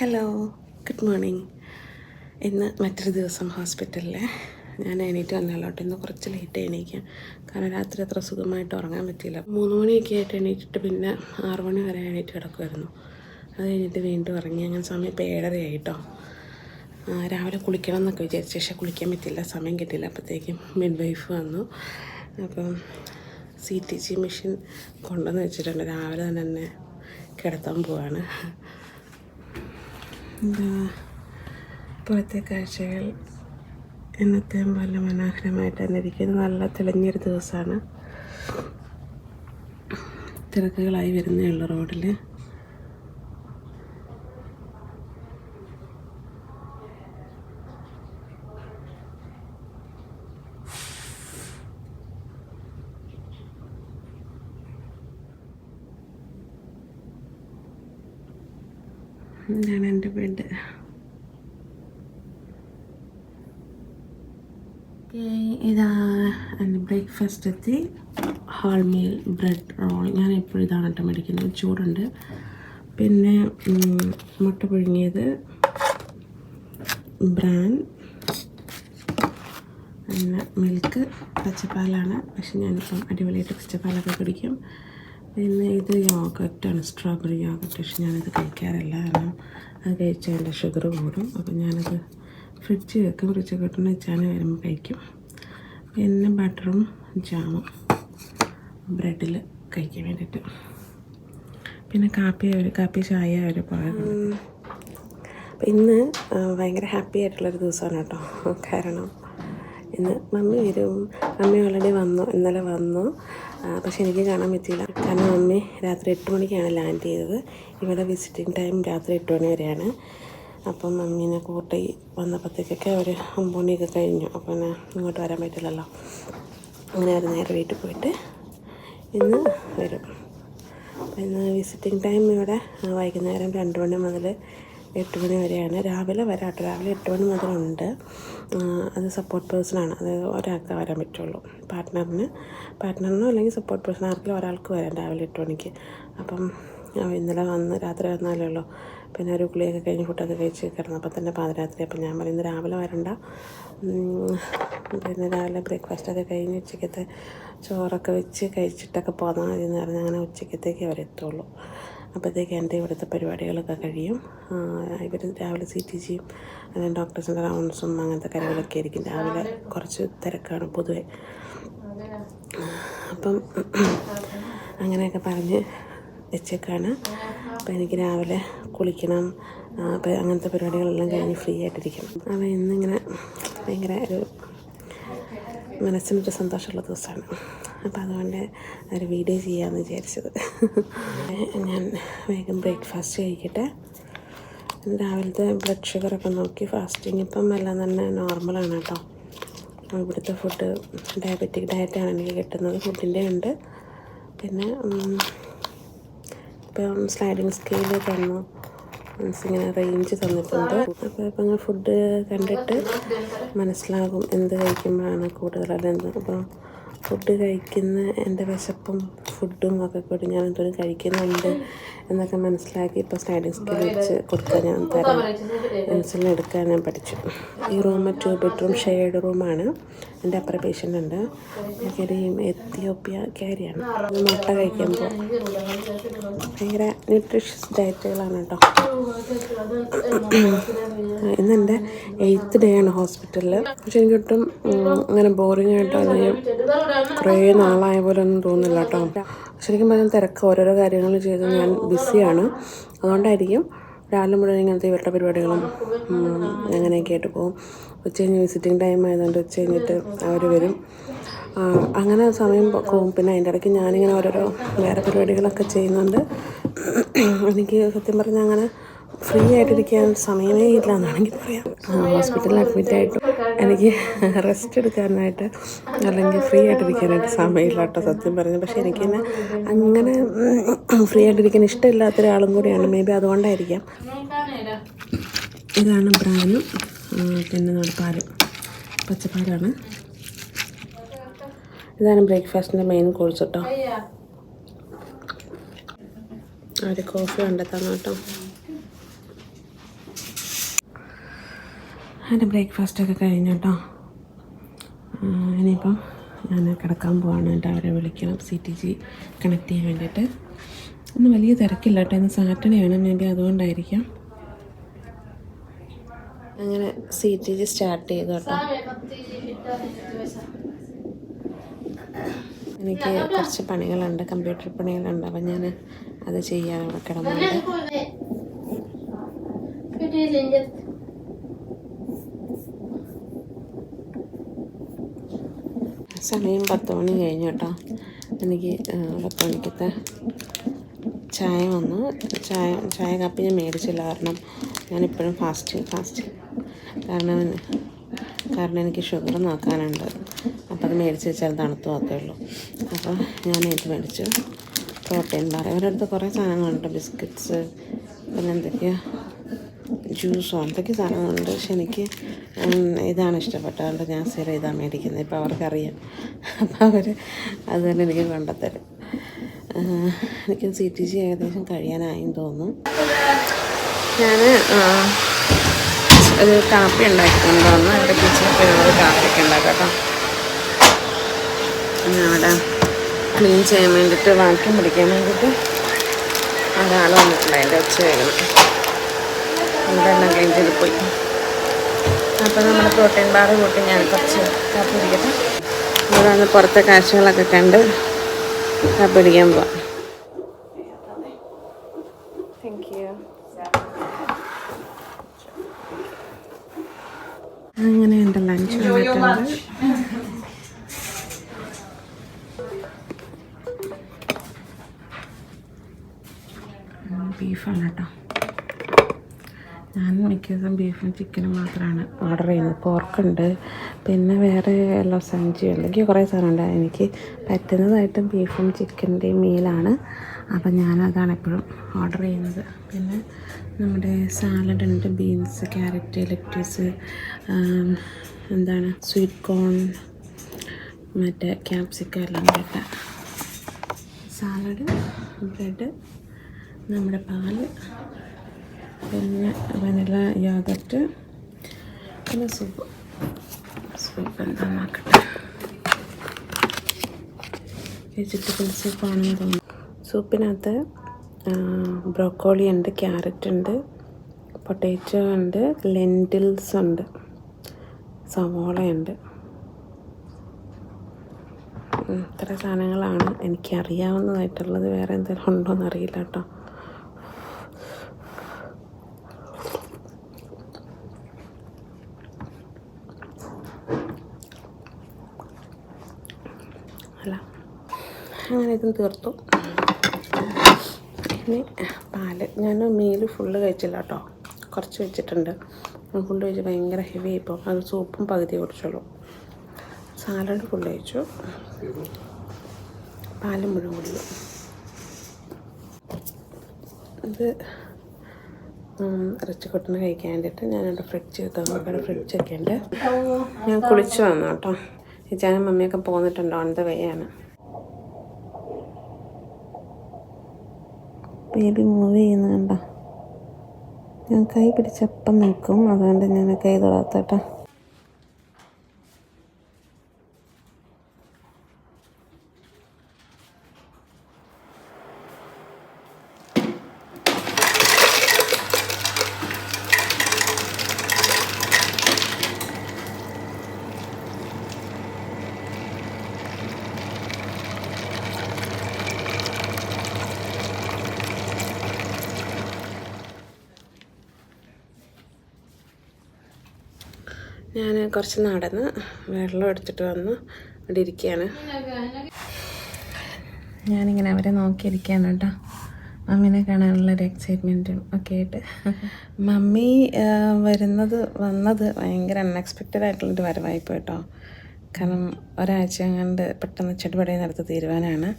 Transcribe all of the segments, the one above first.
Hello good morning ഇന്ന് മറ്റൊരു ദിവസം ഹോസ്പിറ്റലിൽ ഞാൻ എണീറ്റ് വന്നാലോട്ട് ഇന്ന് കുറച്ച് ലേറ്റ് എണീക്കാം കാരണം രാത്രി അത്ര സുഖമായിട്ട് ഉറങ്ങാൻ പറ്റിയില്ല. മൂന്ന് മണിയൊക്കെ ആയിട്ട് എണീറ്റിട്ട് പിന്നെ ആറു മണി വരെ എണീറ്റ് കിടക്കുമായിരുന്നു അത് കഴിഞ്ഞിട്ട് വീണ്ടും ഇറങ്ങി അങ്ങനെ സമയം ഇപ്പോൾ ഏഴരയായിട്ടോ രാവിലെ കുളിക്കണം എന്നൊക്കെ വിചാരിച്ചു. പക്ഷേ കുളിക്കാൻ പറ്റില്ല സമയം കിട്ടില്ല അപ്പോഴത്തേക്കും മിഡ് വൈഫ് വന്നു. അപ്പം സി ടി ജി മെഷീൻ കൊണ്ടുവന്ന് വെച്ചിട്ടുണ്ട്. രാവിലെ തന്നെ തന്നെ കിടത്താൻ പോവാണ്. എന്താ പുറത്തെ കാഴ്ചകൾ ഇന്നത്തെ വളരെ മനോഹരമായിട്ട് തന്നെ ഇരിക്കുന്നു. നല്ല തെളിഞ്ഞൊരു ദിവസമാണ്. തിരക്കുകളായി വരുന്നേ ഉള്ളൂ റോഡിൽ ഇതാണ് എന്റെ ബെഡ് ഇതാ ബ്രേക്ക്ഫാസ്റ്റ് എത്തി. ഹാൾമീൽ ബ്രെഡ് റോൾ ഞാൻ എപ്പോഴും ഇതാണ് കേട്ടോ മേടിക്കുന്നത്. ചൂടുണ്ട്. പിന്നെ മുട്ട പുഴുങ്ങിയത്. ബ്രാൻ പിന്നെ മിൽക്ക് പച്ചപ്പാലാണ്. പക്ഷെ ഞാനിപ്പം അടിപൊളിയായിട്ട് പച്ചപ്പാലൊക്കെ കുടിക്കും. പിന്നെ ഇത് യോഗട്ടാണ് സ്ട്രോബെറി യോഗട്ട് പക്ഷെ ഞാനത് കഴിക്കാറില്ല. കാരണം അത് കഴിച്ചാൽ എന്റെ ഷുഗർ കൂടും. അപ്പം ഞാനത് ഫ്രിഡ്ജ് വെക്കും. ഫ്രിഡ്ജ് കിട്ടുന്ന വെച്ചാൽ വരുമ്പോൾ കഴിക്കും. പിന്നെ ബട്ടറും ജാമും ബ്രെഡിൽ കഴിക്കാൻ വേണ്ടിയിട്ട്. പിന്നെ കാപ്പി ഒരു കാപ്പി ചായ ഒരു ഇന്ന് ഭയങ്കര ഹാപ്പി ആയിട്ടുള്ളൊരു ദിവസമാണ് കേട്ടോ. കാരണം ഇന്ന് മമ്മി വരും. മമ്മി ഓൾറെഡി വന്നു. ഇന്നലെ വന്നു. പക്ഷെ എനിക്ക് കാണാൻ പറ്റിയില്ല. കാരണം മമ്മി രാത്രി എട്ട് മണിക്കാണ് ലാൻഡ് ചെയ്തത്. ഇവിടെ വിസിറ്റിംഗ് ടൈം രാത്രി എട്ട് മണി വരെയാണ്. അപ്പം മമ്മീനെ കൂട്ടി വന്നപ്പോഴത്തേക്കൊക്കെ ഒരു ഒമ്പത് മണിയൊക്കെ കഴിഞ്ഞു. അപ്പം പിന്നെ ഇങ്ങോട്ട് വരാൻ പറ്റില്ലല്ലോ. അങ്ങനെ അവർ നേരെ വീട്ടിൽ പോയിട്ട് ഇന്ന് വരും. അപ്പം ഇന്ന് വിസിറ്റിംഗ് ടൈം ഇവിടെ വൈകുന്നേരം രണ്ട് മണി മുതൽ എട്ട് മണി വരെയാണ്. രാവിലെ വരാട്ടോ. രാവിലെ എട്ട് മണി മുതലുണ്ട്. അത് സപ്പോർട്ട് പേഴ്സണാണ് അത് ഒരാൾക്ക് വരാൻ പറ്റുള്ളൂ. പാർട്ട്ണറിന് പാർട്ട്ണറിനോ അല്ലെങ്കിൽ സപ്പോർട്ട് പേഴ്സൺ ആർക്കും ഒരാൾക്ക് വരാം രാവിലെ എട്ട് മണിക്ക്. അപ്പം ഇന്നലെ വന്ന് രാത്രി വന്നാലേ ഉള്ളൂ. പിന്നെ ഒരു കുളിയൊക്കെ കഴിഞ്ഞ് ഫുഡൊക്കെ കഴിച്ച് കിടന്നപ്പോൾ തന്നെ പാതിരാത്രി. അപ്പം ഞാൻ പറയുന്നത് രാവിലെ വരണ്ട. പിന്നെ രാവിലെ ബ്രേക്ക്ഫാസ്റ്റൊക്കെ കഴിഞ്ഞ് ഉച്ചക്കത്തെ ചോറൊക്കെ വെച്ച് കഴിച്ചിട്ടൊക്കെ പോന്നാൽ മതി എന്ന് പറഞ്ഞാൽ അങ്ങനെ ഉച്ചക്കത്തേക്ക് അവരെത്തുള്ളൂ. അപ്പോഴത്തേക്ക് എന്റെ ഇവിടുത്തെ പരിപാടികളൊക്കെ കഴിയും. ഇവർ രാവിലെ സി ടി ജിയും അല്ലെങ്കിൽ ഡോക്ടേഴ്സിന്റെ റൗണ്ട്സും അങ്ങനത്തെ കാര്യങ്ങളൊക്കെ ആയിരിക്കും. രാവിലെ കുറച്ച് തിരക്കാണ് പൊതുവെ. അപ്പം അങ്ങനെയൊക്കെ പറഞ്ഞ് വെച്ചേക്കാണ്. അപ്പോൾ എനിക്ക് രാവിലെ കുളിക്കണം. അപ്പോൾ അങ്ങനത്തെ പരിപാടികളെല്ലാം കഴിഞ്ഞ് ഫ്രീ ആയിട്ടിരിക്കും. അപ്പോൾ ഇന്നിങ്ങനെ ഭയങ്കര ഒരു മനസ്സിനൊരു സന്തോഷമുള്ള ദിവസമാണ്. അപ്പോൾ അതുകൊണ്ട് ഒരു വീഡിയോ ചെയ്യാമെന്ന് വിചാരിച്ചത്. ഞാൻ വേഗം ബ്രേക്ക്ഫാസ്റ്റ് കഴിക്കട്ടെ. രാവിലത്തെ ബ്ലഡ് ഷുഗറൊക്കെ നോക്കി ഫാസ്റ്റിംഗ് ഇപ്പം എല്ലാം തന്നെ നോർമലാണ് കേട്ടോ. ഇവിടുത്തെ ഫുഡ് ഡയബറ്റിക് ഡയറ്റാണ് എനിക്ക് കിട്ടുന്നത് ഫുഡിന്റെ ഉണ്ട്. പിന്നെ ഇപ്പം സ്ലൈഡിങ് സ്കെയിൽ തന്നു മീൻസ് ഇങ്ങനെ റേഞ്ച് തന്നിട്ടുണ്ട്. അപ്പോൾ ഇപ്പം ഫുഡ് കണ്ടിട്ട് മനസ്സിലാകും എന്ത് കഴിക്കുമ്പോഴാണ് കൂടുതൽ അതെന്ത്. അപ്പോൾ ഫുഡ് കഴിക്കുന്ന എന്റെ വിശപ്പും ഫുഡും ഒക്കെ കൂടി ഞാൻ എന്തോരം കഴിക്കുന്നുണ്ട് എന്നൊക്കെ മനസ്സിലാക്കി ഇപ്പോൾ സ്ലൈഡിങ് സ്കിൽ വെച്ച് കൊടുക്കാൻ ഞാൻ തരാം. ഇൻസുലിൻ എടുക്കാൻ ഞാൻ പഠിച്ചു. ഈ റൂം ടു ബെഡ്റൂം ഷെയർഡ് റൂമാണ് എന്റെ അപ്പുറ പേഷ്യന്റ് ഉണ്ട്. എനിക്കൊരു എത്തിയോപ്യ കാരിയാണ് മുട്ട കഴിക്കുമ്പോൾ ഭയങ്കര ന്യൂട്രീഷ്യസ് ഡയറ്റുകളാണ് കേട്ടോ. ഇന്ന് എന്റെ എയ്ത്ത് ഡേ ആണ് ഹോസ്പിറ്റലിൽ പക്ഷെ എനിക്ക് ഒട്ടും അങ്ങനെ ബോറിംഗ് ആയിട്ടോ അല്ലെങ്കിൽ കുറേ നാളായ പോലെ ഒന്നും തോന്നുന്നില്ല കേട്ടോ. ശരിക്കും പറഞ്ഞാൽ തിരക്ക് ഓരോരോ കാര്യങ്ങൾ ചെയ്ത് ഞാൻ ബിസിയാണ് അതുകൊണ്ടായിരിക്കും രാവിലെ മുഴുവൻ ഇങ്ങനത്തെ ഇവരുടെ പരിപാടികളും അങ്ങനെയൊക്കെ ആയിട്ട് പോകും. ഉച്ച കഴിഞ്ഞ് വിസിറ്റിംഗ് ടൈം ആയതുകൊണ്ട് ഉച്ച കഴിഞ്ഞിട്ട് അവർ വരും. അങ്ങനെ സമയം പോകും പിന്നെ അതിന്റെ ഇടയ്ക്ക് ഞാനിങ്ങനെ ഓരോരോ വേറെ പരിപാടികളൊക്കെ ചെയ്യുന്നുണ്ട്. എനിക്ക് സത്യം പറഞ്ഞാൽ അങ്ങനെ ഫ്രീ ആയിട്ടിരിക്കാൻ സമയമേ ഇല്ല എന്നാണെങ്കിൽ പറയാം. ഹോസ്പിറ്റലിൽ അഡ്മിറ്റ് ആയിട്ടും എനിക്ക് റെസ്റ്റ് എടുക്കാനായിട്ട് അല്ലെങ്കിൽ ഫ്രീ ആയിട്ടിരിക്കാനായിട്ട് സമയമില്ല കേട്ടോ സത്യം പറഞ്ഞു. പക്ഷേ എനിക്ക് തന്നെ അങ്ങനെ ഫ്രീ ആയിട്ടിരിക്കാൻ ഇഷ്ടമില്ലാത്ത ഒരാളും കൂടിയാണ്. മേ ബി അതുകൊണ്ടായിരിക്കാം. ഇതാണ് ബ്രാനും. പിന്നെ നമ്മുടെ പാൽ. പച്ചപ്പാലാണ്. ഇതാണ് ബ്രേക്ക്ഫാസ്റ്റിന്റെ മെയിൻ കോഴ്സ് കേട്ടോ ഒരു കോഫി കണ്ടെത്താൻ കേട്ടോ. ബ്രേക്ക്ഫാസ്റ്റ് ബ്രേക്ക്ഫാസ്റ്റൊക്കെ കഴിഞ്ഞു കേട്ടോ. ഇനിയിപ്പം ഞാൻ കിടക്കാൻ പോവാണ്. എന്നിട്ട് അവരെ വിളിക്കണം സി ടി ജി കണക്ട് ചെയ്യാൻ വേണ്ടിയിട്ട്. ഇന്ന് വലിയ തിരക്കില്ല കേട്ടോ. ഇന്ന് സാറ്റർഡേ ആണ്. മേ ബി അതുകൊണ്ടായിരിക്കാം. അങ്ങനെ സി ടി ജി സ്റ്റാർട്ട് ചെയ്തു കേട്ടോ. എനിക്ക് കുറച്ച് പണികളുണ്ട് കമ്പ്യൂട്ടർ പണികളുണ്ട്. അപ്പം ഞാൻ അത് ചെയ്യാൻ കിടന്നുണ്ട് സമയം പത്ത് മണി കഴിഞ്ഞു കേട്ടോ. എനിക്ക് പത്ത് മണിക്കത്തെ ചായ വന്നു. ചായ ചായ കാപ്പി ഞാൻ മേടിച്ചില്ല. കാരണം ഞാനിപ്പോഴും ഫാസ്റ്റ് ഫാസ്റ്റ് കാരണം കാരണം എനിക്ക് ഷുഗർ നോക്കാനുണ്ട്. അപ്പോൾ അത് മേടിച്ച് വെച്ചാൽ തണുത്ത് പോകത്തേ ഉള്ളൂ. അപ്പോൾ ഞാൻ ഇത് മേടിച്ചു. പ്രോട്ടീൻ ബാർ ഇവരുടെ അടുത്ത് കുറേ സാധനങ്ങളുണ്ട്. ബിസ്ക്കറ്റ്സ് പിന്നെ എന്തൊക്കെയാ? ജ്യൂസോ എന്തൊക്കെ സാധനങ്ങളുണ്ട്. പക്ഷെ എനിക്ക് ഇതാണ് ഇഷ്ടപ്പെട്ടത്. അതുകൊണ്ട് ഞാൻ സ്ഥിരം ഇതാണ് മേടിക്കുന്നത്. ഇപ്പോൾ അവർക്കറിയാം. അപ്പോൾ അവർ അത് എനിക്ക് കൊണ്ടുത്തരും. എനിക്ക് സി ടി ജി ഏകദേശം കഴിയാനായി തോന്നുന്നു. ഞാൻ ഒരു കാപ്പി ഉണ്ടാക്കിക്കൊണ്ട് വന്ന് എന്റെ കിച്ചണിൽ വരുന്നത് കാപ്പിയൊക്കെ ഉണ്ടാക്കാം കേട്ടോ. ഞാൻ അവിടെ ക്ലീൻ ചെയ്യാൻ വേണ്ടിയിട്ട് വാക്യം പിടിക്കാൻ വേണ്ടിയിട്ട് ഒരാൾ വന്നിട്ടുണ്ടായിരുന്നു എന്റെ ഒച്ച വേഗം ക്ലീൻ ചെയ്ത് പോയി. അപ്പോൾ നമ്മൾ പ്രോട്ടീൻ ബാർ കൂട്ടി ഞാൻ കുറച്ച് കാപ്പി പിടിക്കട്ടെ ഇവിടെ വന്ന് പുറത്തെ കാഴ്ചകളൊക്കെ കണ്ട് കാപ്പി പിടിക്കാൻ പോവാം. അങ്ങനെ എന്റെ ലഞ്ച് വന്നിട്ടുണ്ട്. ബീഫാണ് കേട്ടോ ഞാൻ മിക്ക ദിവസം ബീഫും ചിക്കനും മാത്രമാണ് ഓർഡർ ചെയ്യുന്നത് പോർക്കുണ്ട് പിന്നെ വേറെ ലൊസഞ്ചി അല്ലെങ്കിൽ കുറേ സാധനമുണ്ട് എനിക്ക് പറ്റുന്നതായിട്ടും ബീഫും ചിക്കന്റെയും മീലാണ് അപ്പം ഞാനതാണ് എപ്പോഴും ഓർഡർ ചെയ്യുന്നത്. പിന്നെ നമ്മുടെ സാലഡ് ഉണ്ട് ബീൻസ് ക്യാരറ്റ് ലെറ്റീസ് എന്താണ് സ്വീറ്റ് കോൺ മറ്റേ ക്യാപ്സിക്കം എല്ലാം കേട്ട സാലഡ് ബ്രെഡ് നമ്മുടെ പാൽ പിന്നെ വനില യോഗട്ട് പിന്നെ സൂപ്പ് സൂപ്പ് എന്താ നോക്കട്ടെ. വെജിറ്റബിൾ സൂപ്പാണെന്ന് തോന്നുന്നു. സൂപ്പിനകത്ത് ബ്രോക്കോളി ഉണ്ട് ക്യാരറ്റ് ഉണ്ട് പൊട്ടേറ്റോ ഉണ്ട് ലെന്റിൽസ് ഉണ്ട് സവോളയുണ്ട് ഉണ്ട്. ഇത്ര സാധനങ്ങളാണ് എനിക്കറിയാവുന്നതായിട്ടുള്ളത് വേറെ എന്തെങ്കിലും ഉണ്ടോ എന്നറിയില്ല കേട്ടോ. അല്ല അങ്ങനെ ഇതും തീർത്തു. ഇനി പാൽ. ഞാൻ മീൽ ഫുള്ള് കഴിച്ചില്ല കേട്ടോ കുറച്ച് വെച്ചിട്ടുണ്ട്. ഫുള്ള് കഴിച്ച് ഭയങ്കര ഹെവി ആയിപ്പോൾ അത് സൂപ്പും പകുതി കുടിച്ചോളൂ. സാലഡ് ഫുള്ള് കഴിച്ചു. പാലും മുഴുവൻ കുടിക്കും ഇത് ഇറച്ചിക്കൊട്ടിന് കഴിക്കാൻ വേണ്ടിയിട്ട് ഞാനവിടെ ഫ്രിഡ്ജ് ഫ്രിഡ്ജ് ഫ്രിഡ്ജൊക്കെ ഉണ്ട്. ഞാൻ കുളിച്ച് വന്നു കേട്ടോ ചാനും മമ്മിയൊക്കെ പോന്നിട്ടുണ്ട് ഓൺ ദ വേ ആണ്. ബേബി മൂവ് ചെയ്യുന്ന കണ്ട. ഞാൻ കൈ പിടിച്ചപ്പം നിൽക്കും. അതുകൊണ്ട് ഞാൻ കൈ തൊടാത്തട്ടോ ഞാൻ കുറച്ച് നടന്ന് വെള്ളം എടുത്തിട്ട് വന്ന് ഇവിടെ ഇരിക്കുകയാണ്. ഞാനിങ്ങനെ അവരെ നോക്കിയിരിക്കുകയാണ് കേട്ടോ. മമ്മീനെ കാണാനുള്ളൊരു എക്സൈറ്റ്മെന്റും ഒക്കെ ആയിട്ട്. മമ്മി വരുന്നത് വന്നത് ഭയങ്കര അൺഎക്സ്പെക്റ്റഡ് ആയിട്ടുള്ളൊരു വരവായിപ്പോയി കേട്ടോ. കാരണം ഒരാഴ്ച കണ്ട് പെട്ടെന്ന് ചെടുപടി നടത്തി തീരുവാനാണ്.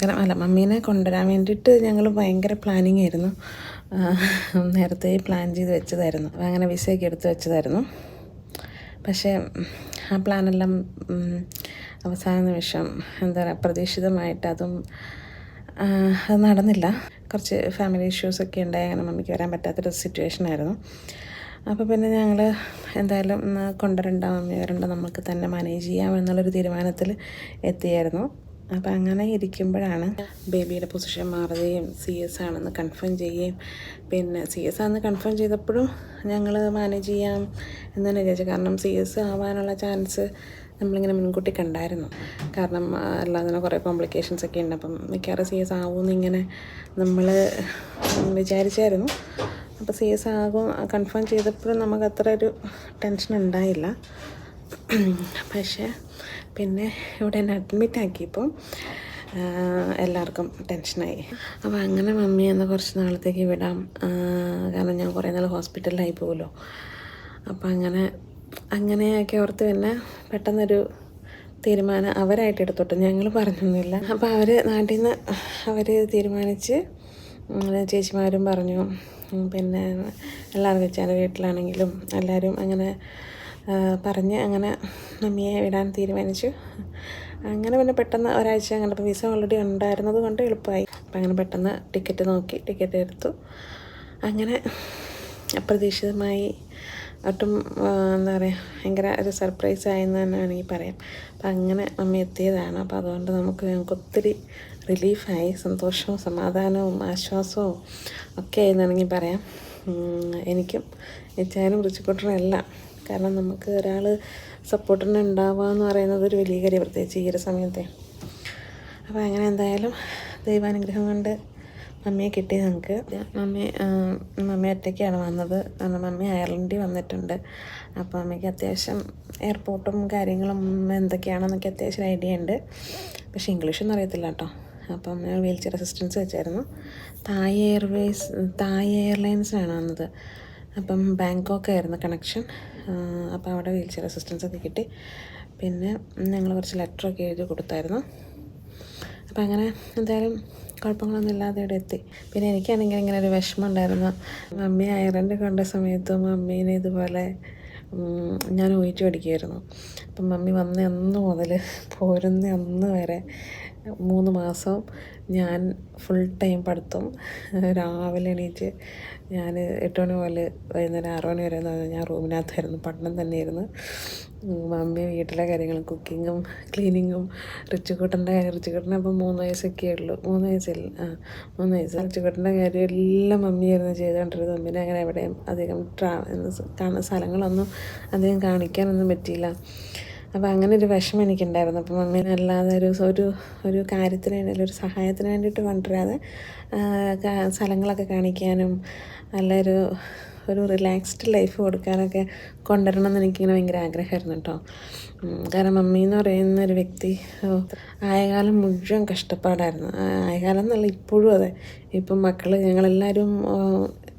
കാരണം അല്ല മമ്മീനെ കൊണ്ടുവരാൻ വേണ്ടിയിട്ട് ഞങ്ങൾ ഭയങ്കര പ്ലാനിങ് ആയിരുന്നു. നേരത്തെ പ്ലാൻ ചെയ്ത് വെച്ചതായിരുന്നു. അങ്ങനെ വിസയൊക്കെ എടുത്ത് വെച്ചതായിരുന്നു. പക്ഷേ ആ പ്ലാനെല്ലാം അവസാന നിമിഷം എന്താ പറയുക അപ്രതീക്ഷിതമായിട്ട് അതും അത് നടന്നില്ല. കുറച്ച് ഫാമിലി ഇഷ്യൂസൊക്കെ ഉണ്ടായി. അങ്ങനെ മമ്മിക്ക് വരാൻ പറ്റാത്തൊരു സിറ്റുവേഷൻ ആയിരുന്നു. അപ്പോൾ പിന്നെ ഞങ്ങൾ എന്തായാലും കൊണ്ടുവരണ്ട മമ്മി വരണ്ട നമുക്ക് തന്നെ മാനേജ് ചെയ്യാം എന്നുള്ളൊരു തീരുമാനത്തിൽ എത്തിയായിരുന്നു. അപ്പോൾ അങ്ങനെ ഇരിക്കുമ്പോഴാണ് ബേബിയുടെ പൊസിഷൻ മാറുകയും സി എസ് ആണെന്ന് കൺഫേം ചെയ്യുകയും. പിന്നെ സി എസ് ആണെന്ന് കൺഫേം ചെയ്തപ്പോഴും ഞങ്ങൾ മാനേജ് ചെയ്യാം എന്ന് തന്നെ വിചാരിച്ചു കാരണം സി എസ് ആവാനുള്ള ചാൻസ് നമ്മളിങ്ങനെ മുൻകൂട്ടി കണ്ടായിരുന്നു. കാരണം അല്ലാതെ കുറേ കോംപ്ലിക്കേഷൻസ് ഒക്കെ ഉണ്ട്. അപ്പം മിക്കവാറും സി എസ് ആവുമെന്ന് ഇങ്ങനെ നമ്മൾ വിചാരിച്ചായിരുന്നു. അപ്പോൾ സി എസ് ആകും കൺഫേം ചെയ്തപ്പോഴും നമുക്ക് അത്ര ഒരു ടെൻഷൻ ഉണ്ടായില്ല. പക്ഷേ പിന്നെ ഇവിടെ എന്നെ അഡ്മിറ്റ് ആക്കിയപ്പോൾ എല്ലാവർക്കും ടെൻഷനായി അപ്പോൾ അങ്ങനെ മമ്മിയെ എന്ന കുറച്ച് നാളത്തേക്ക് വിടാം. കാരണം ഞാൻ കുറേ നാൾ ഹോസ്പിറ്റലിലായി പോകുമല്ലോ അപ്പോൾ അങ്ങനെ അങ്ങനെയൊക്കെ ഓർത്ത് പിന്നെ പെട്ടെന്നൊരു തീരുമാനം അവരായിട്ട് എടുത്തോട്ടെ. ഞങ്ങൾ പറഞ്ഞൊന്നുമില്ല. അപ്പോൾ അവർ നാട്ടിൽ നിന്ന് അവർ തീരുമാനിച്ച് ചേച്ചിമാരും പറഞ്ഞു. പിന്നെ എല്ലാവരും വെച്ചാൽ വീട്ടിലാണെങ്കിലും എല്ലാവരും അങ്ങനെ പറഞ്ഞ് അങ്ങനെ മമ്മിയെ വിടാൻ തീരുമാനിച്ചു. അങ്ങനെ പിന്നെ പെട്ടെന്ന് ഒരാഴ്ച അങ്ങനെ അപ്പോൾ വിസ ഓൾറെഡി ഉണ്ടായിരുന്നത് കൊണ്ട് എളുപ്പമായി. അപ്പം അങ്ങനെ പെട്ടെന്ന് ടിക്കറ്റ് നോക്കി ടിക്കറ്റ് എടുത്തു. അങ്ങനെ അപ്രതീക്ഷിതമായി ഒട്ടും എന്താ പറയുക ഭയങ്കര ഒരു സർപ്രൈസ് ആയെന്ന് തന്നെ വേണമെങ്കിൽ പറയാം. അപ്പം അങ്ങനെ മമ്മി എത്തിയതാണ്. അപ്പോൾ അതുകൊണ്ട് നമുക്ക് ഞങ്ങൾക്ക് ഒത്തിരി റിലീഫായി സന്തോഷവും സമാധാനവും ആശ്വാസവും ഒക്കെ ആയെന്ന് വേണമെങ്കിൽ പറയാം. എനിക്കും എച്ചാനും റിച്ചിക്കുട്ടനും എല്ലാം കാരണം നമുക്ക് ഒരാൾ സപ്പോർട്ടിന് ഉണ്ടാവുക എന്ന് പറയുന്നത് ഒരു വലിയ കാര്യം പ്രത്യേകിച്ച് ഈ ഒരു സമയത്തെ. അപ്പോൾ അങ്ങനെ എന്തായാലും ദൈവാനുഗ്രഹം കൊണ്ട് മമ്മിയെ കിട്ടി നമുക്ക്. മമ്മി മമ്മി ഒറ്റയ്ക്കാണ് വന്നത്. കാരണം മമ്മി അയർലൻഡിൽ വന്നിട്ടുണ്ട്. അപ്പോൾ മമ്മിക്ക് അത്യാവശ്യം എയർപോർട്ടും കാര്യങ്ങളും എന്തൊക്കെയാണെന്നൊക്കെ അത്യാവശ്യം ഐഡിയ ഉണ്ട്. പക്ഷേ ഇംഗ്ലീഷൊന്നും അറിയത്തില്ല കേട്ടോ. അപ്പം ഞാൻ വീൽ ചെയർ അസിസ്റ്റൻസ് വെച്ചായിരുന്നു. തായ് എയർവേസ് തായ് എയർലൈൻസിനാണ് വന്നത്. അപ്പം ബാങ്കോക്ക് ആയിരുന്നു കണക്ഷൻ. അപ്പോൾ അവിടെ വീൽ ചെയർ അസിസ്റ്റൻസ് ഒക്കെ കിട്ടി. പിന്നെ ഞങ്ങൾ കുറച്ച് ലെറ്ററൊക്കെ എഴുതി കൊടുത്തായിരുന്നു. അപ്പം അങ്ങനെ എന്തായാലും കുഴപ്പങ്ങളൊന്നും ഇല്ലാതെ ഇവിടെ എത്തി. പിന്നെ എനിക്കാണെങ്കിൽ ഇങ്ങനെ ഒരു വിഷമം ഉണ്ടായിരുന്നു. മമ്മി അയർലൻഡ് കണ്ട സമയത്തും മമ്മീനെ ഇതുപോലെ ഞാൻ ഊഹിച്ചു പഠിക്കുമായിരുന്നു അപ്പം മമ്മി വന്ന അന്ന് മുതൽ പോരുന്ന അന്ന് വരെ മൂന്ന് മാസം ഞാൻ ഫുൾ ടൈം പഠിത്തം. രാവിലെ എണീറ്റ് ഞാൻ എട്ട് മണി മുതൽ വൈകുന്നേരം ആറ് മണി വരെ ഞാൻ റൂമിനകത്തായിരുന്നു. പഠനം തന്നെയായിരുന്നു. മമ്മി വീട്ടിലെ കാര്യങ്ങൾ കുക്കിങ്ങും ക്ലീനിങ്ങും റിച്ചുകൂട്ടന്റെ കാര്യം റിച്ചുകൂട്ടന് അപ്പം മൂന്ന് വയസ്സൊക്കെ ഉള്ളൂ. മൂന്ന് വയസ്സില്ല ആ മൂന്ന് വയസ്സ്. റിച്ചുകൂട്ടന്റെ കാര്യം എല്ലാം മമ്മിയായിരുന്നു ചെയ്തുകൊണ്ടിരുന്നത്. മമ്മീനെ അങ്ങനെ എവിടെയും അധികം ട്രാ കാണുന്ന സ്ഥലങ്ങളൊന്നും അധികം കാണിക്കാനൊന്നും പറ്റിയില്ല. അപ്പോൾ അങ്ങനെ ഒരു വിഷമം എനിക്കുണ്ടായിരുന്നു. അപ്പോൾ മമ്മീനെ അല്ലാതെ ഒരു ഒരു ഒരു കാര്യത്തിന് വേണ്ടി ഒരു സഹായത്തിന് വേണ്ടിയിട്ട് കൊണ്ടുവരാതെ സ്ഥലങ്ങളൊക്കെ കാണിക്കാനും നല്ലൊരു ഒരു റിലാക്സ്ഡ് ലൈഫ് കൊടുക്കാനൊക്കെ കൊണ്ടുവരണം എന്ന് എനിക്കിങ്ങനെ ഭയങ്കര ആഗ്രഹമായിരുന്നു കേട്ടോ കാരണം മമ്മി എന്ന് പറയുന്ന ഒരു വ്യക്തി ആയകാലം മുഴുവൻ കഷ്ടപ്പാടായിരുന്നു. ആയകാലം എന്നല്ല ഇപ്പോഴും അതെ. ഇപ്പം മക്കൾ ഞങ്ങളെല്ലാവരും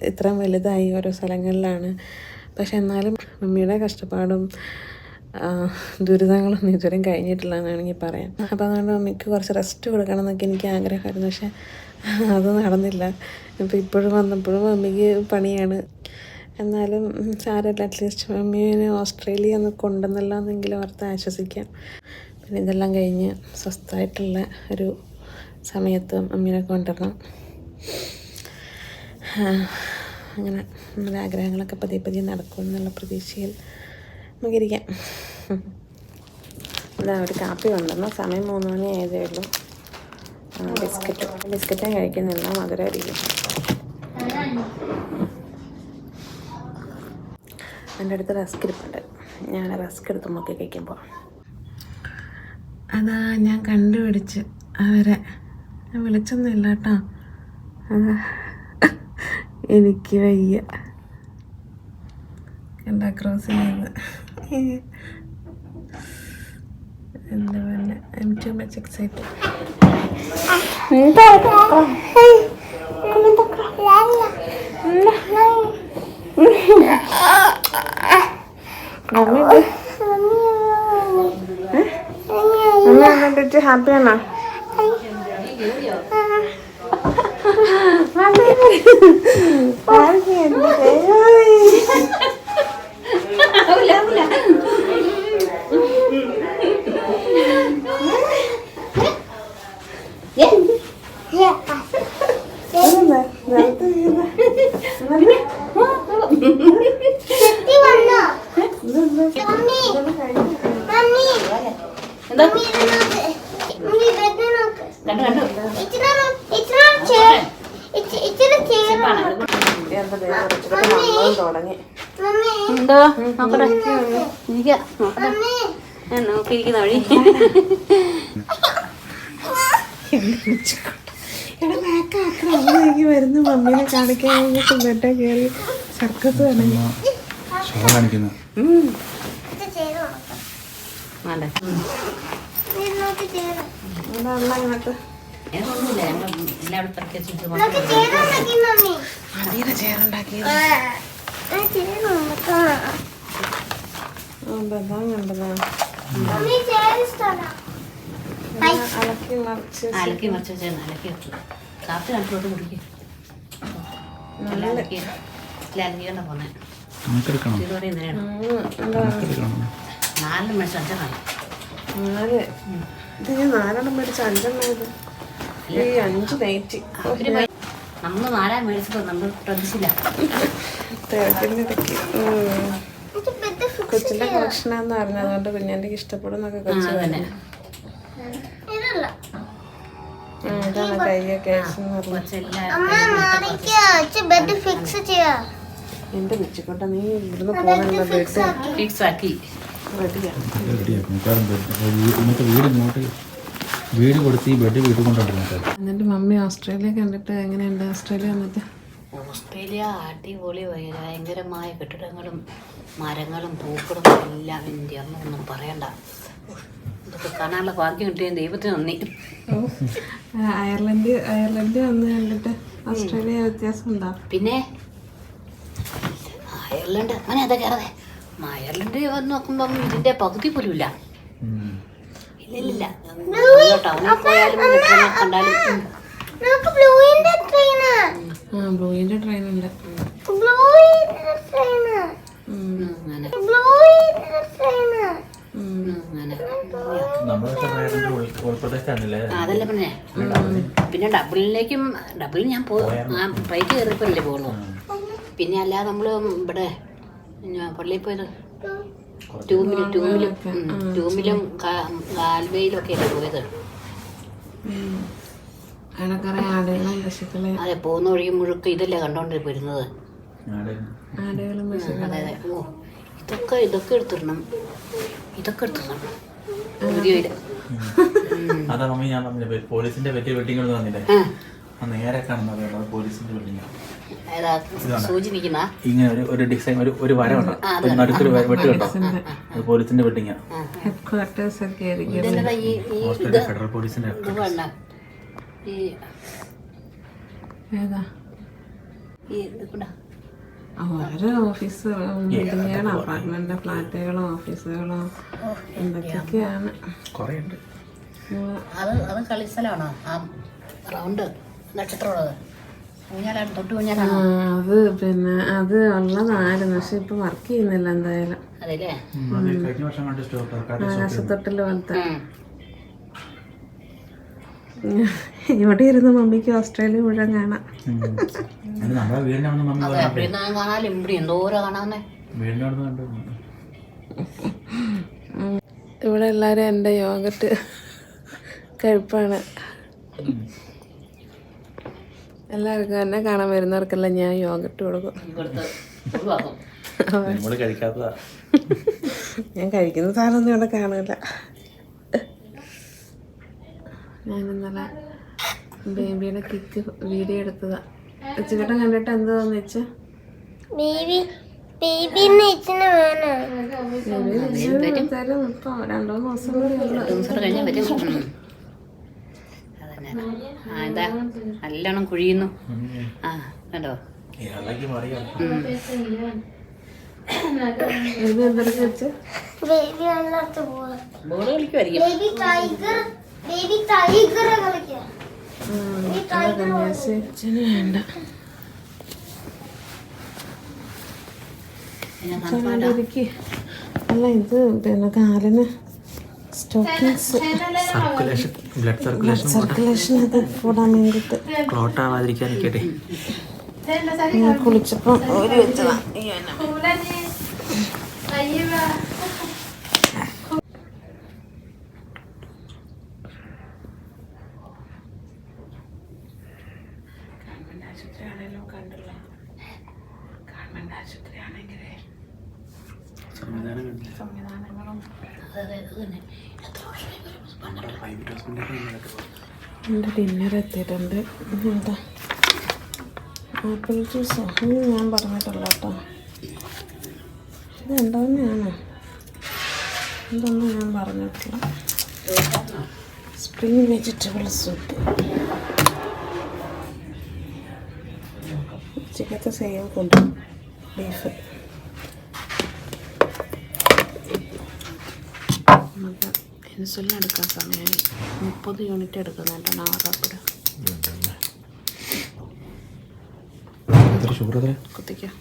ഇത്രയും വലുതായി ഓരോ സ്ഥലങ്ങളിലാണ്. പക്ഷെ എന്നാലും മമ്മിയുടെ കഷ്ടപ്പാടും ദുരിതങ്ങളൊന്നും ഇതുവരെയും കഴിഞ്ഞിട്ടില്ല എന്ന് വേണമെങ്കിൽ പറയാം. അപ്പോൾ അതുകൊണ്ട് മമ്മിക്ക് കുറച്ച് റെസ്റ്റ് കൊടുക്കണം എന്നൊക്കെ എനിക്ക് ആഗ്രഹമായിരുന്നു. പക്ഷേ അത് നടന്നില്ല. ഇപ്പോൾ ഇപ്പോഴും വന്നപ്പോഴും മമ്മിക്ക് പണിയാണ്. എന്നാലും സാരല്ല അറ്റ്ലീസ്റ്റ് മമ്മീനെ ഓസ്ട്രേലിയ ഒന്ന് കൊണ്ടുവന്നല്ലോ എന്നെങ്കിലും ഓർത്ത് ആശ്വസിക്കാം. പിന്നെ ഇതെല്ലാം കഴിഞ്ഞ് സ്വസ്ഥമായിട്ടുള്ള ഒരു സമയത്ത് മമ്മീനെ കൊണ്ടുവരണം. അങ്ങനെ നമ്മുടെ ആഗ്രഹങ്ങളൊക്കെ പതിയെ പതിയെ നടക്കും എന്നുള്ള പ്രതീക്ഷയിൽ നമുക്കിരിക്കാം ഇതാ ഒരു കാപ്പി കൊണ്ടുവന്നു. സമയം മൂന്ന് മണി ആയതേ ഉള്ളൂ. ബിസ്ക്കറ്റ്. ബിസ്ക്കറ്റും കഴിക്കുന്നില്ല മധുരമായിരിക്കും എന്റെ അടുത്ത് റസ്ക് ഇരിപ്പുണ്ട്. ഞാൻ റസ്ക് എടുത്ത് നോക്കി കഴിക്കുമ്പോൾ അതാ ഞാൻ കണ്ടുപിടിച്ച്. അവരെ ഞാൻ വിളിച്ചൊന്നുമില്ല കേട്ടോ. എനിക്ക് വയ്യ. കണ്ടാ ക്രോസ് ചെയ്യുന്നത്? എന്താ പറയുക I'm too much excited അമ്മ കണ്ടിട്ട് ഹാപ്പിയാണോ ഞാൻ വഴി വരുന്നു. മമ്മീനെ കാണിക്കാൻ ബെഡേ കയറി സർക്കസ് കാണിക്കുന്നു. മമ്മീനെ ചേറുണ്ടാക്കി ആ, ആ chair നോക്കാം. ബദാം കണ്ടതാ. അലക്കി മറിച്ച് വെച്ചാൽ അലക്കി വെച്ചു. കാപ്പി കണ്ടിലോട്ട് കുടിക്കും. എല്ലാം അലക്കി. എല്ലാം അലക്കിക്കൊണ്ടാ പോന്നെ. നമുക്കെടുക്കണം ഇതുവരെ ഇങ്ങനെയാണ് നമുക്കെടുക്കണം നാലിന് മണിച്ച് അഞ്ചെണ്ണം നാല്. ഇത് ഞാൻ നാലെണ്ണം മേടിച്ച അഞ്ചെണ്ണം ഈ അഞ്ച് നൈറ്റ് നമ്മൾ നാലാം മേടിച്ചപ്പോൾ നമ്മൾ ശ്രദ്ധിച്ചില്ല ഇടയ്ക്ക് ഉം. ഇത് bed fix കൊച്ചിന്റെ. കളക്ഷനാന്ന് പറഞ്ഞു അതുകൊണ്ട് കുഞ്ഞാന്റെ ഇഷ്ടപ്പെടുന്നൊക്കെ കൊച്ചു തന്നെ ഇതാണ് കൈയൊക്കെ എന്റെ വെച്ചിക്കോട്ടെ നീ ഇവിടുന്ന് പോകുന്ന ബെഡ് ഫിക്സ് ആക്കി. വീട് കൊടുത്ത് ഈ ബെഡ് വീട്ടിൽ എന്നിട്ട് മമ്മി ഓസ്ട്രേലിയ കണ്ടിട്ട് എങ്ങനെയുണ്ട്? ഓസ്ട്രേലിയ വന്നിട്ട്? ഓസ്ട്രേലിയ അടിപൊളി ഭയ- ഭയങ്കരമായ കെട്ടിടങ്ങളും മരങ്ങളും പൂക്കളും എല്ലാം ഇന്ത്യ. ഒന്നും പറയണ്ട. ഇതൊക്കെ കാണാനുള്ള ഭാഗ്യം കിട്ടിയ ദൈവത്തിന് നന്ദി. അയർലൻഡ് അയർലൻഡ് വന്ന് കണ്ടിട്ട് ഓസ്ട്രേലിയ വ്യത്യാസം ഉണ്ടോ പിന്നെ? അയർലൻഡ് അങ്ങനെ അതൊക്കെ അറിയാതെ അയർലൻഡ് വന്ന് നോക്കുമ്പം ഇതിന്റെ പകുതി പോലും ഇല്ല. ഇല്ലില്ല ഇല്ല ഇല്ല. ടൗണിൽ പോയാലും കണ്ടാലും ബ്ലൂയിന്റെ ട്രെയിൻ ഉണ്ട്. പിന്നെ പിന്നെ ഡബിളിലേക്കും ഡബിളിൽ ഞാൻ പോ ആ ഫ്ലൈറ്റ് കയറിയപ്പോഴല്ലേ പോകുള്ളൂ പിന്നെ അല്ലാതെ നമ്മൾ ഇവിടെ പള്ളിയിൽ പോയത് ട്യൂമിലും ട്യൂമിലും ട്യൂമിലും ഗാൽവേയിലും ഒക്കെ അല്ലേ പോയത് അവിടെ കുറെ ആടുകളും പശുക്കളെ അതെ പോകുന്ന വഴി മുഴുക്ക ഇതല്ലേ കണ്ടോണ്ട് വരുന്നത് ആടുകളും പശു അതെ അതെ. ഓ ഇതൊക്കെ ഇതൊക്കെ എടുത്തിടണം. ഇതൊക്കെ എടുത്തിടണം. വീഡിയോയിൽ അതാ മമ്മി ഞാൻ പറഞ്ഞില്ലേ? പോലീസിന്റെ വന്നില്ലേ നേരെ കാണുന്നത് പോലീസിന്റെ നിൽക്കുന്ന ഇങ്ങനെ ഒരു ഒരു ഡിസൈൻ ഒരു ഒരു വര ഉണ്ട് ഒരു നടുക്കൊരു വ- വെട്ട് കണ്ടോ? അത് പോലീസിന്റെ ഹെഡ് ക്വാർട്ടേഴ്സ് ഒക്കെ ഫെഡറൽ പോലീസിന്റെ ഈ ഏതാ? ഈ ഓരോ ഓഫീസ് ബിൽഡിങ്ങുകളും അപ്പാർട്ട്മെന്റ് ഫ്ലാറ്റുകളും ഓഫീസുകളും ഉം. അത് അത് കളിസ്ഥലമാണോ ആ റൗണ്ട് നക്ഷത്രമുള്ളത്. അത് പിന്നെ അത് ഉള്ളതായിരുന്നു. പക്ഷെ ഇപ്പൊ വർക്ക് ചെയ്യുന്നില്ല എന്തായാലും. സർക്കാർ പോലത്തെ. ഇവിടെ ഇരുന്ന് മമ്മിക്ക് ഓസ്ട്രേലിയ മുഴുവൻ കാണാം. ഇവിടെ എല്ലാരും എന്റെ എല്ലാവരും എന്റെ യോഗട്ട് കഴിപ്പാണ് എല്ലാവർക്കും എന്നെ കാണാൻ വരുന്നവർക്കെല്ലാം ഞാൻ യോഗട്ട് കൊടുക്കും. ഞാൻ കഴിക്കുന്ന സാധനമൊന്നും ഇവിടെ കാണില്ല ഞാൻ ഇന്നലെ ബേബിയുടെ കിക്ക് വീഡിയോ എടുത്തതാ. ഉച്ചക്കട്ടം കണ്ടിട്ട് എന്താ വെച്ച വെച്ചാ ബേബി തരും. ഇപ്പൊ രണ്ടോ ദിവസം കൂടി എന്താ? നല്ലോണം കുഴിയുന്നു. ആ കണ്ടോ? ബോൾ കളിക്കുമായിരിക്കും അല്ല ഇത് പിന്നെ കാലിന് stockings circulation blood circulation circulation അത് കൂടാൻ വേണ്ടിയിട്ട് ക്ലോട്ട് ആവാതിരിക്കാനിരിക്കട്ടെ കുളിച്ചപ്പോൾ ഒരു എന്റെ ഡിന്നർ എത്തിയിട്ടുണ്ട്. എന്താ ആപ്പിൾ ജ്യൂസോ ഒന്നും ഞാൻ പറഞ്ഞിട്ടില്ല കേട്ടോ. ഇത് എന്താണെന്നാണ് ഇതൊന്നും ഞാൻ പറഞ്ഞിട്ടില്ല. സ്പ്രിംഗ് വെജിറ്റബിൾ സൂപ്പ് ഉച്ചക്കത്തെ സെയിം ഫുഡ് ബീഫ് നമുക്ക് ഇൻസുലിൻ എടുക്കാൻ സമയമായി മുപ്പത് യൂണിറ്റ് എടുക്കുന്നുണ്ട് നാറാപ്പിട്. കുത്തിക്കാം.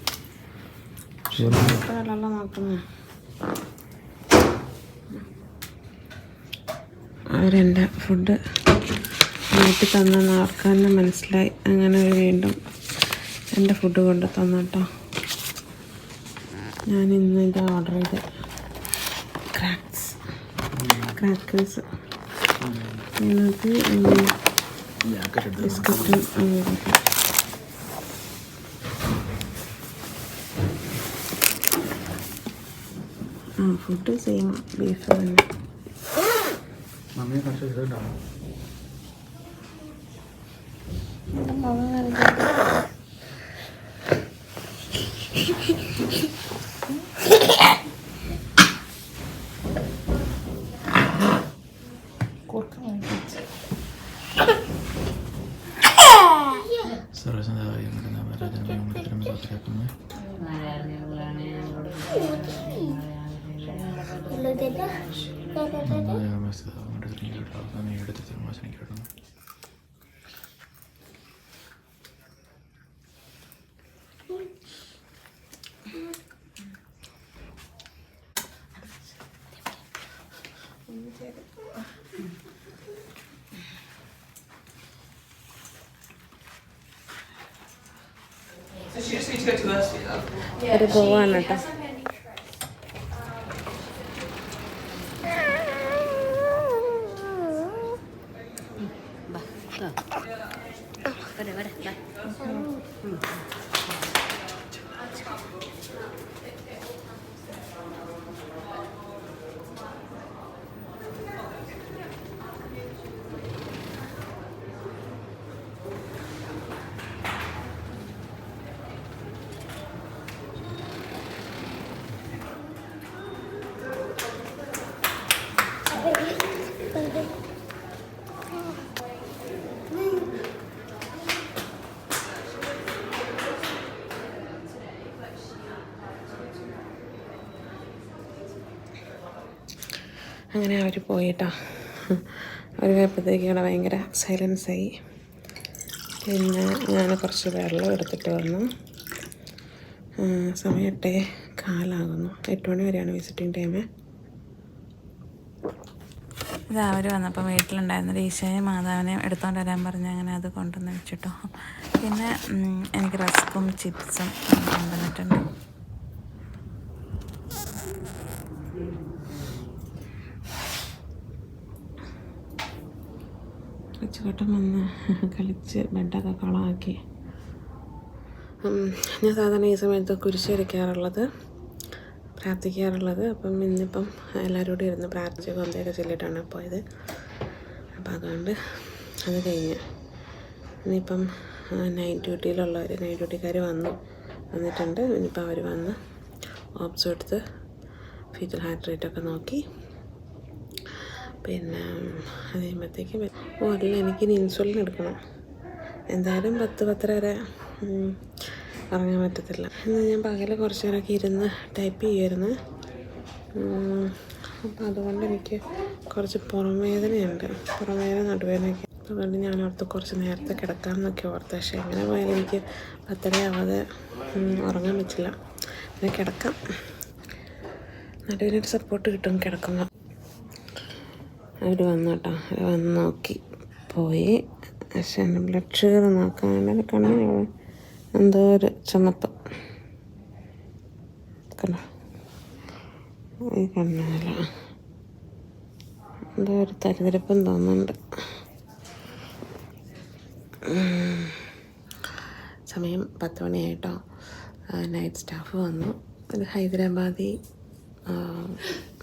നോക്കുന്നത് അവരെന്റെ ഫുഡ് വീട്ടിൽ തന്നെന്ന് ആർക്കാൻ തന്നെ മനസ്സിലായി. അങ്ങനെ വീണ്ടും എന്റെ ഫുഡ് കൊണ്ട് തന്നു കേട്ടോ ഞാൻ ഇന്ന് ഇത് ഓർഡർ ചെയ്ത്. ക്രാക്സ് ക്രാക്കേഴ്സ് ഇതിനകത്ത് ബിസ്ക്കറ്റും ആ ഫുഡ് സെയിം ബീഫ് തന്നെ മമ്മിയെ കുറച്ച് ഇതുണ്ടാവും എടുത്ത് തീരുമാനിക്കണം ഒരു പോവാണ് കേട്ടോ. അങ്ങനെ അവർ പോയിട്ടോ. അവർ പോയപ്പോഴത്തേക്ക് ഇവിടെ ഭയങ്കര സൈലൻസായി പിന്നെ ഞാൻ കുറച്ച് വെള്ളം എടുത്തിട്ട് വന്നു. സമയം എട്ടേ കാലാകുന്നു. എട്ട് മണി വരെയാണ് വിസിറ്റിംഗ് ടൈം ഇത് അവർ വന്നപ്പോൾ വീട്ടിലുണ്ടായിരുന്ന ഈശോയും മാതാവിനെയും എടുത്തോണ്ട് വരാൻ പറഞ്ഞ് അങ്ങനെ അത് കൊണ്ടുവന്ന് വെച്ചിട്ടോ. പിന്നെ എനിക്ക് റസ്ക്കും ചിപ്സും കൊണ്ടുവന്നിട്ടുണ്ട്. കൊച്ചുകട്ടം വന്ന് കളിച്ച് ബെഡൊക്കെ കളമാക്കി. ഞാൻ സാധാരണ ഈ സമയത്ത് കുരിശ് വരയ്ക്കാറുള്ളത് പ്രാർത്ഥിക്കാറുള്ളത്. അപ്പം ഇന്നിപ്പം എല്ലാവരും കൂടി ഇരുന്ന് പ്രാർത്ഥിച്ച് കൊന്തയൊക്കെ ചൊല്ലിയിട്ടാണ് പോയത്. അപ്പം അതുകൊണ്ട് അത് കഴിഞ്ഞ്. ഇനിയിപ്പം നൈറ്റ് ഡ്യൂട്ടിയിലുള്ളവർ നൈറ്റ് ഡ്യൂട്ടിക്കാർ വന്നു. വന്നിട്ടുണ്ട്. ഇനിയിപ്പോൾ അവർ വന്ന് ഓപ്സ് എടുത്ത് ഫീറ്റൽ ഹാർട്ട് റേറ്റൊക്കെ നോക്കി പിന്നെ അത് ഓ അല്ല എനിക്കിനി ഇൻസുലിൻ എടുക്കണം. എന്തായാലും പത്ത് പത്തര വരെ ഇറങ്ങാൻ പറ്റത്തില്ല. ഇന്ന് ഞാൻ പകൽ കുറച്ച് നേരമൊക്കെ ഇരുന്ന് ടൈപ്പ് ചെയ്യുമായിരുന്നു അപ്പം അതുകൊണ്ട് എനിക്ക് കുറച്ച് പുറംവേദനയുണ്ട്. പുറംവേദന പുറം വേദന നടുവേദനയൊക്കെ. അതുകൊണ്ട് ഞാൻ ഓർത്ത് കുറച്ച് നേരത്തെ കിടക്കാമെന്നൊക്കെ ഓർത്ത്. പക്ഷേ എങ്ങനെ പോയാലും എനിക്ക് പത്തര ആവാതെ ഉം, ഉറങ്ങാൻ പറ്റില്ല. പിന്നെ കിടക്കാം. നടുവിനൊരു സപ്പോർട്ട് കിട്ടും കിടക്കുമ്പോൾ അവർ വന്നു കേട്ടോ അവർ വന്ന് നോക്കി. പോയി. പക്ഷെ എന്റെ ബ്ലഡ് ഷുഗർ നോക്കാൻ വേണ്ടി കണ്ണിന് എന്തോ ഒരു ചുമപ്പ്. കണ്ടോ? ഈ എന്തോ ഒരു തരിതിരപ്പം തോന്നുന്നുണ്ട്. സമയം പത്ത് മണിയായിട്ടോ. നൈറ്റ് സ്റ്റാഫ് വന്നു. ഒരു ഹൈദരാബാദി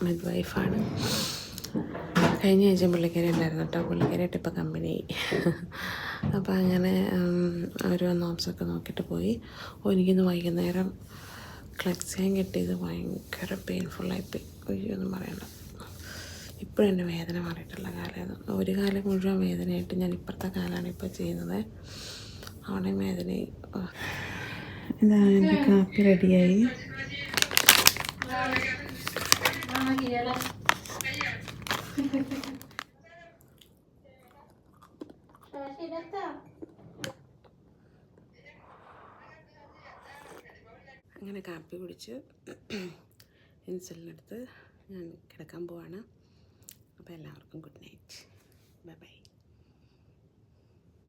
മിഡ് വൈഫാണ് കഴിഞ്ഞ ആഴ്ച പുള്ളിക്കാരി ഉണ്ടായിരുന്നു കേട്ടോ പുള്ളിക്കാരിയായിട്ട് ഇപ്പോൾ കമ്പനി അപ്പോൾ അങ്ങനെ അവർ വന്ന് ഓപ്സൊക്കെ നോക്കിയിട്ട് പോയി. ഓ എനിക്കിന്ന് വൈകുന്നേരം ക്ലക്സിയാൻ കിട്ടിയത് ഭയങ്കര പെയിൻഫുള്ളായിപ്പോയി ഒന്നും പറയണ്ട. ഇപ്പോഴും എന്റെ വേദന മാറിയിട്ടുള്ള കാലമാണ് ഒരു കാലം മുഴുവൻ വേദനയായിട്ട് ഞാൻ ഇപ്പോഴത്തെ കാലമാണ് ഇപ്പോൾ ചെയ്യുന്നത്. അവിടെ വേദന ഇതാ എന്റെ കാപ്പി റെഡിയായി അങ്ങനെ കാപ്പി കുടിച്ച് ഇൻസുലിനെടുത്ത് ഞാൻ കിടക്കാൻ പോവാണ്. അപ്പോൾ എല്ലാവർക്കും ഗുഡ് നൈറ്റ്.